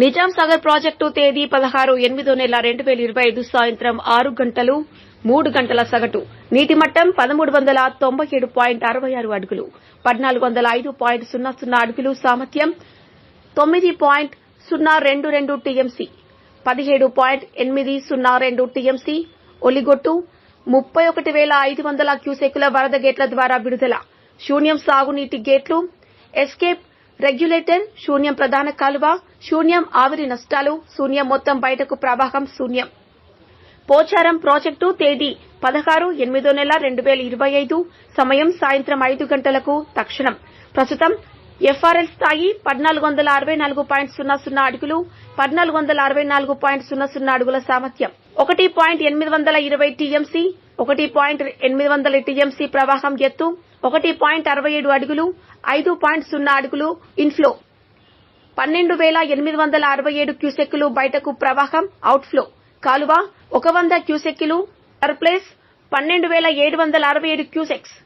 Nizam Sagar project తేదీ పదహారు ఎనిమిదో నెల రెండు వేల ఇరవై ఐదు సాయంత్రం ఆరు గంటలు మూడు గంటల సగటు. నీటి మట్టం పదమూడు వందల తొంభై ఏడు పాయింట్ అరవై ఆరు అడుగులు. పద్నాలుగు వందల ఐదు పాయింట్ సున్నా సున్నా అడుగులు సామర్థ్యం తొమ్మిది పాయింట్ సున్నా రెండు రెండు టీఎంసీ. పదిహేడు పాయింట్ ఎనిమిది సున్నా రెండు టీఎంసీ. ఒలిగొట్టు ముప్పై ఒకటి వేల ఐదు వందల క్యూసెక్కుల వరద గేట్ల ద్వారా విడుదల. శూన్యం సాగునీటి గేట్లు. ఎస్కేప్ రెగ్యులేటర్ శూన్యం ప్రధాన కాలువ. శూన్యం ఆవిరి నష్టాలు శూన్యం మొత్తం బయటకు ప్రవాహం శూన్యం. పోచారం ప్రాజెక్టు తేదీ పదహారు ఎనిమిదో నెల రెండు వేల ఇరవై ఐదు సమయం సాయంత్రం ఐదు గంటలకు తక్షణం. ప్రస్తుతం ఎఫ్ఆర్ఎల్ స్థాయి పద్నాలుగు వందల అరవై నాలుగు పాయింట్ సున్నా సున్నా అడుగులు పద్నాలుగు వందల అరవై నాలుగు పాయింట్ సున్నా సున్నా అడుగుల సామర్థ్యం. ఒకటి పాయింట్ ఎనిమిది వందల ఇరవై టీఎంసీ ఒకటి పాయింట్ ఎనిమిది వందల టీఎంసీ ప్రవాహం ఎత్తు ఒకటి పాయింట్ అరవై ఏడు అడుగులు ఐదు పాయింట్ సున్నా అడుగులు ఇన్ఫ్లో. పన్నెండు వేల ఎనిమిది వందల అరవై ఏడు క్యూసెక్కులు బయటకు ప్రవాహం అవుట్ఫ్లో కాలువ ఒక వంద క్యూసెక్కులు పర్ పన్నెండు వేల ఏడు వందల అరవై ఏడు క్యూసెక్స్.